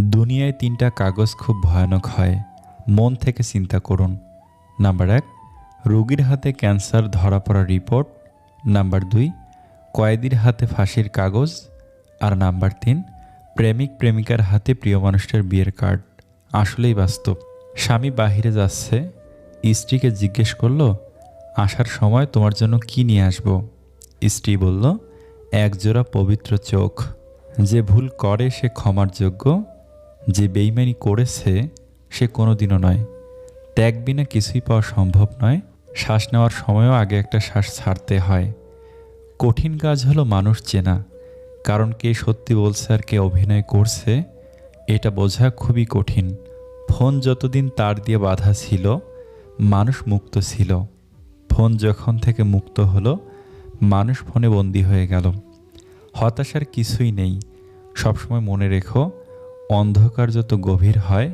দুনিয়ায় তিনটা কাগজ খুব ভয়ানক হয়। মন থেকে চিন্তা করুন। নাম্বার এক, রোগীর হাতে ক্যান্সার ধরা পড়া রিপোর্ট। নাম্বার দুই, কয়েদির হাতে ফাঁসির কাগজ। আর নাম্বার তিন, প্রেমিক প্রেমিকার হাতে প্রিয় মানুষটার বিয়ের কার্ড। আসলেই বাস্তব। স্বামী বাহিরে যাচ্ছে, স্ত্রীকে জিজ্ঞেস করল, আসার সময় তোমার জন্য কি নিয়ে আসব? স্ত্রী বলল, একজোড়া পবিত্র চোখ। যে ভুল করে সে ক্ষমার যোগ্য। যে বেইমানি করেছে, সে কোনো দিনও নয়। ত্যাগ বিনা কিছুই পাওয়া সম্ভব নয়। শ্বাস নেওয়ার সময়ও আগে একটা শ্বাস ছাড়তে হয়। কঠিন কাজ হলো মানুষ চেনা, কারণ কে সত্যি বলছে আর কে অভিনয় করছে, এটা বোঝা খুবই কঠিন। ফোন যতদিন তার দিয়ে বাধা ছিল, মানুষ মুক্ত ছিল। ফোন যখন থেকে মুক্ত হলো, মানুষ ফোনে বন্দি হয়ে গেল। হতাশার কিছুই নেই। সবসময় মনে রেখো অন্ধকার যত গভীর হয়,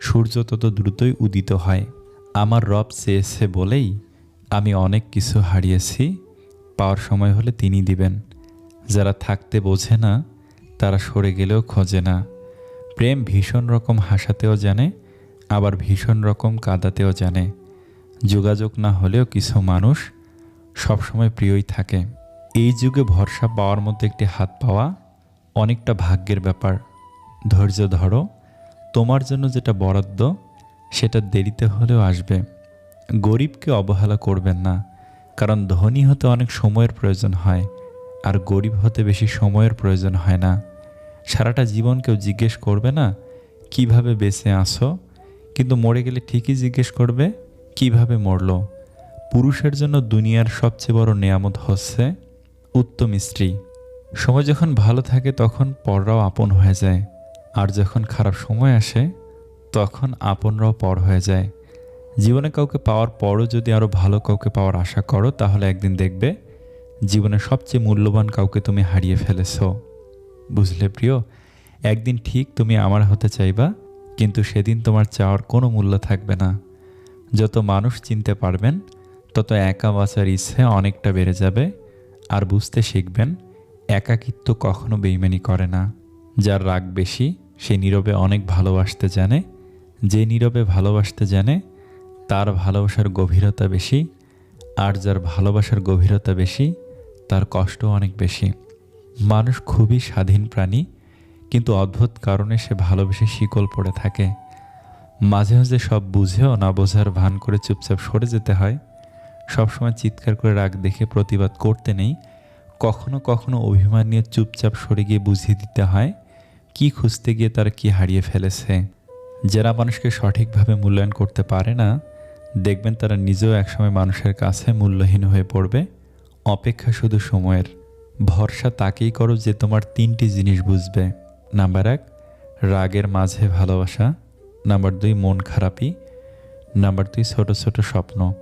সূর্য তত দ্রুতই উদিত হয়। আমার রব চেয়েছে বলেই আমি অনেক কিছু হারিয়েছি। পাওয়ার সময় হলে তিনি দিবেন। যারা থাকতে বোঝে না, তারা সরে গেলেও খোঁজে না। প্রেম ভীষণ রকম হাসাতেও জানে, আবার ভীষণ রকম কাঁদাতেও জানে। যোগাযোগ না হলেও কিছু মানুষ সবসময় প্রিয়ই থাকে। এই যুগে ভরসা পাওয়ার মধ্যে একটি হাত পাওয়া অনেকটা ভাগ্যের ব্যাপার। ধৈর্য ধরো। তোমার জন্য যেটা বরাদ্দ, সেটা দেরিতে হলেও আসবে। গরিবকে অবহেলা করবেন না, কারণ ধনী হতে অনেক সময়ের প্রয়োজন হয়, আর গরিব হতে বেশি সময়ের প্রয়োজন হয় না। সারাটা জীবন কেউ জিজ্ঞেস করবে না, কীভাবে বেঁচে আসো কিন্তু মরে গেলে ঠিকই জিজ্ঞেস করবে, কীভাবে মরলো? পুরুষের জন্য দুনিয়ার সবচেয়ে বড় নেয়ামত হচ্ছে উত্তম স্ত্রী। সময় যখন ভালো থাকে, তখন পররাও আপন হয়ে যায়। আর যখন খারাপ সময় আসে, তখন আপনরাও পর হয়ে যায়। জীবনে কাউকে পাওয়ার পরও যদি আরও ভালো কাউকে পাওয়ার আশা করো, তাহলে একদিন দেখবে, জীবনে সবচেয়ে মূল্যবান কাউকে তুমি হারিয়ে ফেলেছো। বুঝলে প্রিয়? একদিন ঠিক তুমি আমার হতে চাইবা, কিন্তু সেদিন তোমার চাওয়ার কোনো মূল্য থাকবে না। যত মানুষ চিনতে পারবেন, তত একা বাঁচার ইচ্ছে অনেকটা বেড়ে যাবে, আর বুঝতে শিখবেন, একাকিত্ব কখনো বেইমানি করে না। যার রাগ বেশি, সে নীরবে অনেক ভালোবাসতে জানে। যে নীরবে ভালোবাসতে জানে, তার ভালোবাসার গভীরতা বেশি। আর যার ভালোবাসার গভীরতা বেশি, তার কষ্ট অনেক বেশি। মানুষ খুবই স্বাধীন প্রাণী, কিন্তু অদ্ভুত কারণে সে ভালোবেসে শিকল পড়ে থাকে। মাঝে মাঝে সব বুঝেও না বোঝার ভান করে চুপচাপ সরে যেতে হয়। সবসময় চিৎকার করে রাগ দেখে প্রতিবাদ করতে নেই কখনো কখনো অভিমান নিয়ে চুপচাপ সরে গিয়ে বুঝিয়ে দিতে হয়, কি খুঁজতে গিয়ে তারা কি হারিয়ে ফেলেছে। যারা মানুষকে সঠিকভাবে মূল্যায়ন করতে পারে না, দেখবেন তারা নিজেও একসময় মানুষের কাছে মূল্যহীন হয়ে পড়বে। অপেক্ষা শুধু সময়ের। ভরসা তাকেই করো যে তোমার তিনটি জিনিস বুঝবে। নাম্বার এক, রাগের মাঝে ভালোবাসা। নাম্বার দুই, মন খারাপি নাম্বার দুই ছোট ছোট স্বপ্ন।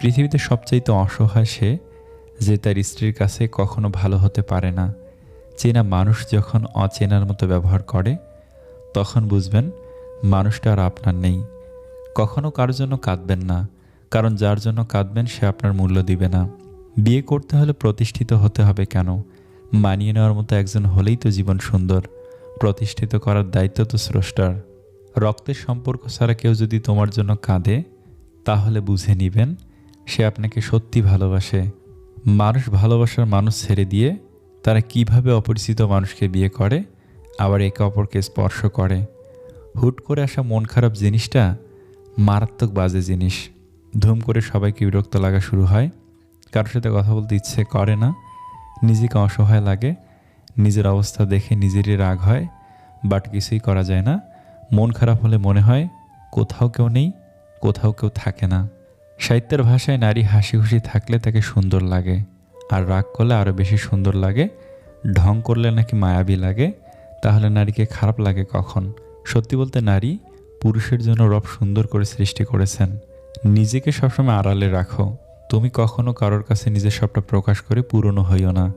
পৃথিবীতে সবচাইতে অসহায় সে যে তার স্ত্রীর কাছে কখনো ভালো হতে পারে না। চেনা মানুষ যখন অচেনার মতো ব্যবহার করে, তখন বুঝবেন মানুষটা আর আপনার নেই। কখনো কারোর জন্য কাঁদবেন না, কারণ যার জন্য কাঁদবেন সে আপনার মূল্য দিবে না। বিয়ে করতে হলে প্রতিষ্ঠিত হতে হবে কেন? মানিয়ে নেওয়ার মতো একজন হলেই তো জীবন সুন্দর। প্রতিষ্ঠিত করার দায়িত্ব তো স্রষ্টার। রক্তের সম্পর্ক ছাড়া কেউ যদি তোমার জন্য কাঁদে, তাহলে বুঝে নিবেন সে আপনাকে সত্যি ভালোবাসে। মানুষ ভালোবাসার মানুষ ছেড়ে দিয়ে তারা কীভাবে অপরিচিত মানুষকে বিয়ে করে, আবার একে অপরকে স্পর্শ করে। হুট করে আসা মন খারাপ জিনিসটা মারাত্মক বাজে জিনিস। ধুম করে সবাইকে বিরক্ত লাগা শুরু হয়। কারোর সাথে কথা বলতে ইচ্ছে করে না। নিজেকে অসহায় লাগে। নিজের অবস্থা দেখে নিজেরই রাগ হয়। বাট কিছুই করা যায় না। মন খারাপ হলে মনে হয় কোথাও কেউ নেই, কোথাও কেউ থাকে না। সাহিত্যের ভাষায় নারী হাসি খুশি থাকলে তাকে সুন্দর লাগে, আর রাগ করলে আরও বেশি সুন্দর লাগে, ঢং করলে নাকি মায়াবী লাগে, তাহলে নারীকে খারাপ লাগে কখন? সত্যি বলতে নারী পুরুষের জন্য রব সুন্দর করে সৃষ্টি করেছেন। নিজেকে সবসময় আড়ালে রাখো। তুমি কখনো কারোর কাছে নিজের সবটা প্রকাশ করে পুরনো হইও না।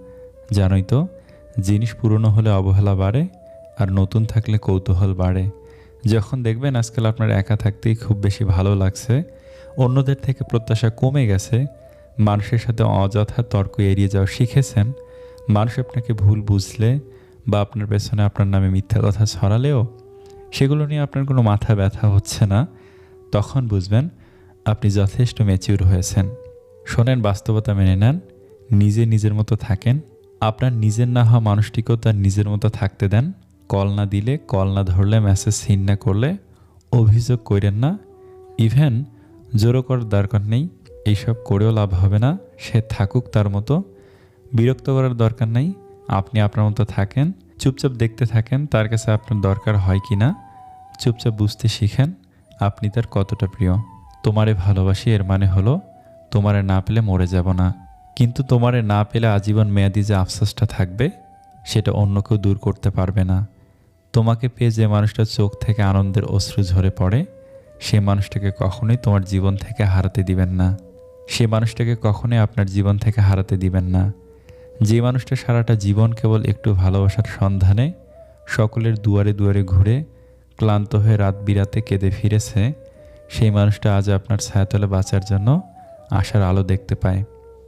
জানোই তো, জিনিস পুরনো হলে অবহেলা বাড়ে, আর নতুন থাকলে কৌতূহল বাড়ে। যখন দেখবেন আজকাল আপনার একা থাকতেই খুব বেশি ভালো লাগছে অন্যদের থেকে প্রত্যাশা কমে গেছে, মানুষের সাথে অযথা তর্ক এড়িয়ে যাওয়া শিখেছেন, মানুষ আপনাকে ভুল বুঝলে বা আপনার পেছনে আপনার নামে মিথ্যা কথা ছড়ালেও সেগুলো নিয়ে আপনার কোনো মাথা ব্যথা হচ্ছে না, তখন বুঝবেন আপনি যথেষ্ট ম্যাচিউর হয়েছেন। শোনেন, বাস্তবতা মেনে নেন, নিজে নিজের মতো থাকেন, আপনার নিজের না হওয়া মানুষটিকেও তার নিজের মতো থাকতে দেন, কল না দিলে, কল না ধরলে মেসেজ সিন না করলে, অভিযোগ করেন না ইভেন জোরও করার দরকার নেই, এইসব করেও লাভ হবে না, সে থাকুক তার মতো। বিরক্ত করার দরকার নেই, আপনি আপনার মতো থাকেন, চুপচাপ দেখতে থাকেন তার কাছে আপনার দরকার হয় কি না। চুপচাপ বুঝতে শিখেন, আপনি তার কতটা প্রিয়। তোমারে ভালোবাসি এর মানে হলো, তোমারে না পেলে মরে যাব না। কিন্তু তোমারে না পেলে আজীবন মেয়াদি যে আফসোসটা থাকবে, সেটা অন্য কেউ দূর করতে পারবে না। তোমাকে পেয়ে যে মানুষটা চোখ থেকে আনন্দের অশ্রু ঝরে পড়ে সেই মানুষটাকে কখনোই তোমার জীবন থেকে হারাতে দিবেন না। সে মানুষটাকে কখনোই আপনার জীবন থেকে হারাতে দিবেন না। যে মানুষটা সারাটা জীবন কেবল একটু ভালোবাসার সন্ধানে সকলের দুয়ারে দুয়ারে ঘুরে ক্লান্ত হয়ে রাত বিরাতে কেঁদে ফিরেছে, সেই মানুষটা আজ আপনার ছায়াতলে বাঁচার জন্য আশার আলো দেখতে পায়।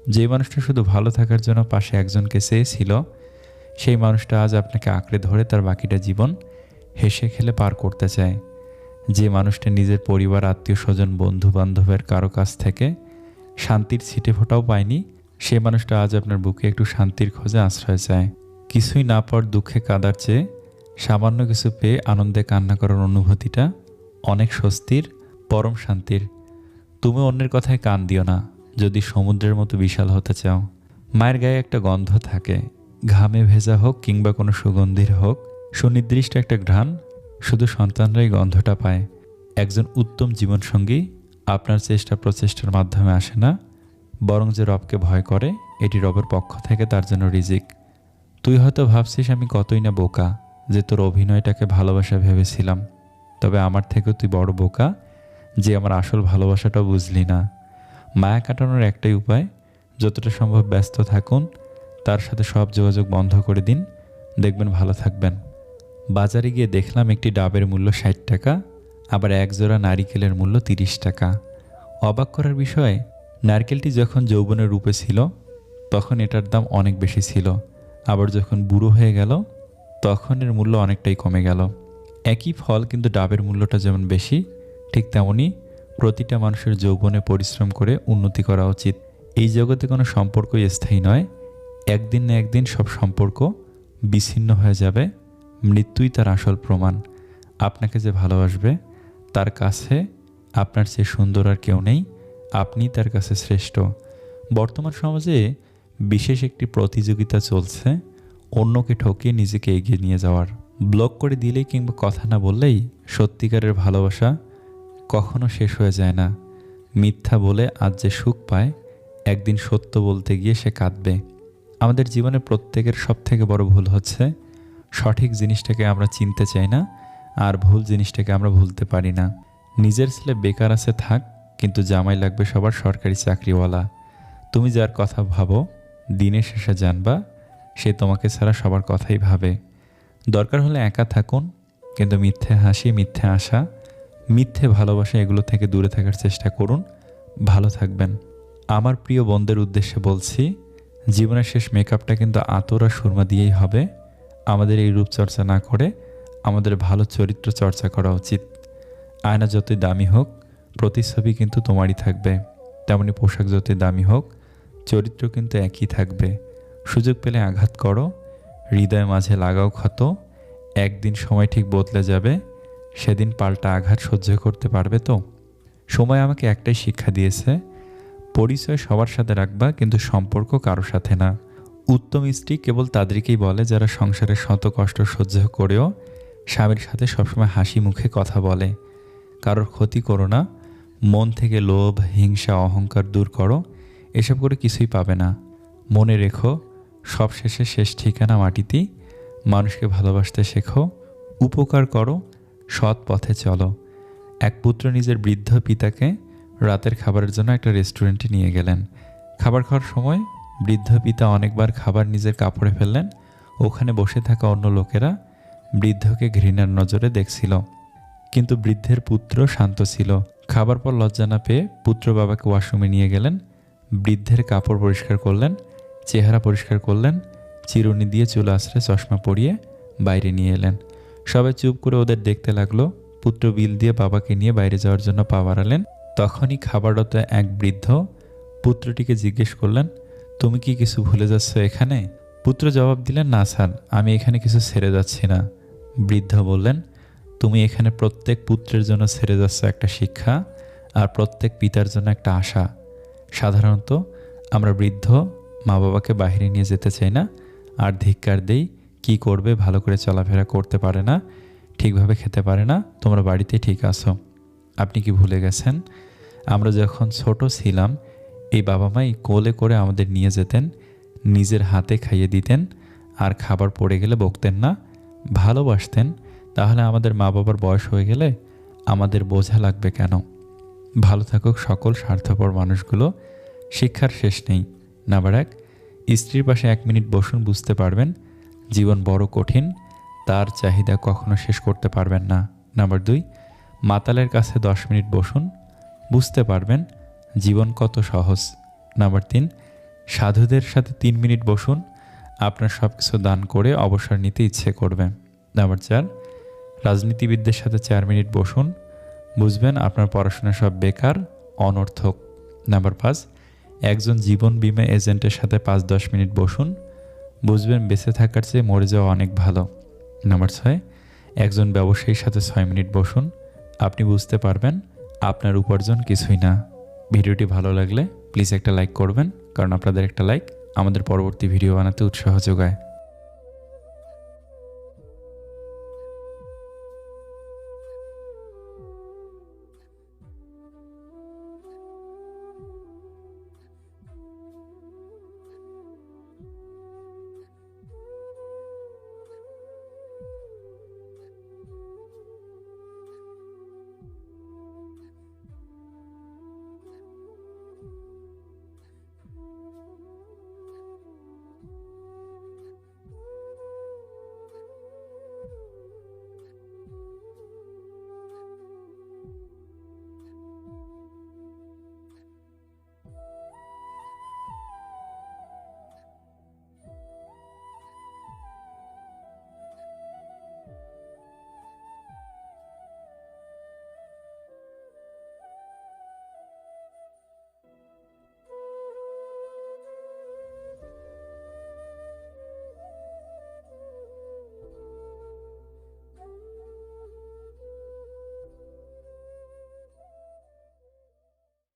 যে মানুষটা শুধু ভালো থাকার জন্য পাশে একজনকে চেয়েছিল, সেই মানুষটা আজ আপনাকে আঁকড়ে ধরে তার বাকিটা জীবন হেসে খেলে পার করতে চায়। যে মানুষটা নিজের পরিবার, আত্মীয় স্বজন বন্ধু বান্ধবের কারও কাছ থেকে শান্তির ছিটে ফোটাও পায়নি, সে মানুষটা আজ আপনার বুকে একটু শান্তির খোঁজে আশ্রয় চায়। কিছুই না পর দুঃখে কাদার চেয়ে সামান্য কিছু পেয়ে আনন্দে কান্না করার অনুভূতিটা অনেক স্বস্তির, পরম শান্তির। তুমি অন্যের কথায় কান দিও না, যদি সমুদ্রের মতো বিশাল হতে চাও। মায়ের গায়ে একটা গন্ধ থাকে, ঘামে ভেজা হোক কিংবা কোনো সুগন্ধির হোক, সুনির্দিষ্ট একটা ঘ্রাণ শুধু সন্তানরাই গন্ধটা পায়। একজন উত্তম জীবনসঙ্গী আপনার চেষ্টা প্রচেষ্টার মাধ্যমে আসে না, বরং যে রবকে ভয় করে, এটি রবের পক্ষ থেকে তার জন্য রিজিক। তুই হয়তো ভাবছিস আমি কতই না বোকা যে তোর অভিনয়টাকে ভালোবাসা ভেবেছিলাম, তবে আমার থেকেও তুই বড় বোকা যে আমার আসল ভালোবাসাটাও বুঝলি না। মায়া কাটানোর একটাই উপায়, যতটা সম্ভব ব্যস্ত থাকুন, তার সাথে সব যোগাযোগ বন্ধ করে দিন। দেখবেন ভালো থাকবেন। বাজারে গিয়ে দেখলাম একটি ডাবের মূল্য ষাট টাকা, আবার এক জোড়া নারিকেলের মূল্য তিরিশ টাকা। অবাক করার বিষয়, নারকেলটি যখন যৌবনের রূপে ছিল, তখন এটার দাম অনেক বেশি ছিল। আবার যখন বুড়ো হয়ে গেল, তখন এর মূল্য অনেকটাই কমে গেল। একই ফল কিন্তু ডাবের মূল্যটা যেমন বেশি, ঠিক তেমনই প্রতিটা মানুষের যৌবনে পরিশ্রম করে উন্নতি করা উচিত। এই জগতে কোনো সম্পর্কই স্থায়ী নয়। একদিন না একদিন সব সম্পর্ক বিচ্ছিন্ন হয়ে যাবে। মৃত্যুই তার আসল প্রমাণ। আপনাকে যে ভালোবাসবে, তার কাছে আপনার চেয়ে সুন্দর আর কেউ নেই। আপনি তার কাছে শ্রেষ্ঠ। বর্তমান সমাজে বিশেষ একটি প্রতিযোগিতা চলছে, অন্যকে ঠকিয়ে নিজেকে এগিয়ে নিয়ে যাওয়ার। ব্লক করে দিলেই কিংবা কথা না বললেই সত্যিকারের ভালোবাসা কখনো শেষ হয়ে যায় না। মিথ্যা বলে আজ যে সুখ পায়, একদিন সত্য বলতে গিয়ে সে কাঁদবে। আমাদের জীবনে প্রত্যেকের সব থেকে বড় ভুল হচ্ছে সঠিক জিনিসটাকে আমরা চিনতে চাই না আর ভুল জিনিসটাকে আমরা ভুলতে পারি না। নিজের ছেলে বেকার আছে থাক, কিন্তু জামাই লাগবে সবার সরকারি চাকরিওয়ালা। তুমি যার কথা ভাবো, দিনের শেষে জানবা, সে তোমাকে ছাড়া সবার কথাই ভাবে। দরকার হলে একা থাকুন, কিন্তু মিথ্যে হাসি, মিথ্যে আশা, মিথ্যে ভালোবাসা এগুলো থেকে দূরে থাকার চেষ্টা করুন। ভালো থাকবেন। আমার প্রিয় বন্ধের উদ্দেশ্যে বলছি, জীবনের শেষ মেকআপটা কিন্তু আতর আর সুরমা দিয়েই হবে। আমাদের এই রূপচর্চা না করে আমাদের ভালো চরিত্র চর্চা করা উচিত। আয়না যতই দামি হোক, প্রতিচ্ছবি কিন্তু তোমারই থাকবে। তেমনি পোশাক যতই দামি হোক, চরিত্র কিন্তু একই থাকবে। সুযোগ পেলে আঘাত করো হৃদয় মাঝে লাগাও ক্ষত, একদিন সময় ঠিক বদলে যাবে, সেদিন পাল্টা আঘাত সহ্য করতে পারবে তো? সময় আমাকে একটাই শিক্ষা দিয়েছে, পরিচয় সবার সাথে রাখবা কিন্তু সম্পর্ক কারও সাথে না। উত্তম স্ত্রী কেবল তাদেরকেই বলে যারা সংসারের শত কষ্ট সহ্য করেও স্বামীর সাথে সবসময় হাসি মুখে কথা বলে। কারোর ক্ষতি করো না, মন থেকে লোভ, হিংসা, অহংকার দূর করো, এসব করে কিছুই পাবে না। মনে রেখো সব শেষে শেষ ঠিকানা মাটিতেই মানুষকে ভালোবাসতে শেখো, উপকার করো, সৎ পথে চলো। এক পুত্র নিজের বৃদ্ধ পিতাকে রাতের খাবারের জন্য একটা রেস্টুরেন্টে নিয়ে গেলেন। খাবার খাওয়ার সময় বৃদ্ধ পিতা অনেকবার খাবার নিজের কাপড়ে ফেললেন। ওখানে বসে থাকা অন্য লোকেরা বৃদ্ধকে ঘৃণার নজরে দেখছিল। কিন্তু বৃদ্ধের পুত্র শান্ত ছিল। খাবার পর লজ্জা না পেয়ে পুত্র বাবাকে ওয়াশরুমে নিয়ে গেলেন। বৃদ্ধের কাপড় পরিষ্কার করলেন, চেহারা পরিষ্কার করলেন, চিরুনি দিয়ে চুল আশ্রে চশমা পরিয়ে বাইরে নিয়ে এলেন। সবাই চুপ করে ওদের দেখতে লাগল। পুত্র বিল দিয়ে বাবাকে নিয়ে বাইরে যাওয়ার জন্য পা বাড়ালেন। তখনই খাবাররত এক বৃদ্ধ পুত্রটিকে জিজ্ঞেস করলেন তুমি কি কিছু ভুলে যাচ্ছ এখানে? পুত্র জবাব দিলেন, না, স্যার, আমি এখানে কিছু ছেড়ে যাচ্ছি না। বৃদ্ধ বললেন, তুমি এখানে প্রত্যেক পুত্রের জন্য ছেড়ে যাচ্ছ একটা শিক্ষা আর প্রত্যেক পিতার জন্য একটা আশা। সাধারণত আমরা বৃদ্ধ মা বাবাকে বাহিরে নিয়ে যেতে চাই না, আর ধিক্কার দেই কি করবে, ভালো করে চলাফেরা করতে পারে না, ঠিকভাবে খেতে পারে না, তোমরা বাড়িতে ঠিক আছো। আপনি কি ভুলে গেছেন? আমরা যখন ছোট ছিলাম এই বাবা মাই কোলে করে আমাদের নিয়ে যেতেন, নিজের হাতে খাইয়ে দিতেন, আর খাবার পড়ে গেলে বকতেন না, ভালোবাসতেন। তাহলে আমাদের মা বাবার বয়স হয়ে গেলে আমাদের বোঝা লাগবে কেন? ভালো থাকুক সকল স্বার্থপর মানুষগুলো, শিক্ষার শেষ নেই। নাম্বার এক, স্ত্রীর পাশে এক মিনিট বসুন, বুঝতে পারবেন জীবন বড় কঠিন, তার চাহিদা কখনো শেষ করতে পারবেন না। নাম্বার দুই, মাতালের কাছে দশ মিনিট বসুন, বুঝতে পারবেন জীবন কত সহজ। নাম্বার তিন, সাধুদের সাথে তিন মিনিট বসুন। আপনার সব কিছু দান করে অবসর নিতে ইচ্ছে করবে। নাম্বার চার, রাজনীতিবিদদের সাথে চার মিনিট বসুন। বুঝবেন আপনার পড়াশোনা সব বেকার, অনর্থক। নাম্বার পাঁচ, একজন জীবন বীমা এজেন্টের সাথে পাঁচ দশ মিনিট বসুন। বুঝবেন বেঁচে থাকার চেয়ে মরে যাওয়া অনেক ভালো। নাম্বার ছয়, একজন ব্যবসায়ীর সাথে ছয় মিনিট বসুন। আপনি বুঝতে পারবেন আপনার উপার্জন কিছুই না। ভিডিওটি ভালো লাগলে প্লিজ একটা লাইক করবেন, কারণ আপনাদের একটা লাইক আমাদের পরবর্তী ভিডিও বানাতে উৎসাহ যোগায়।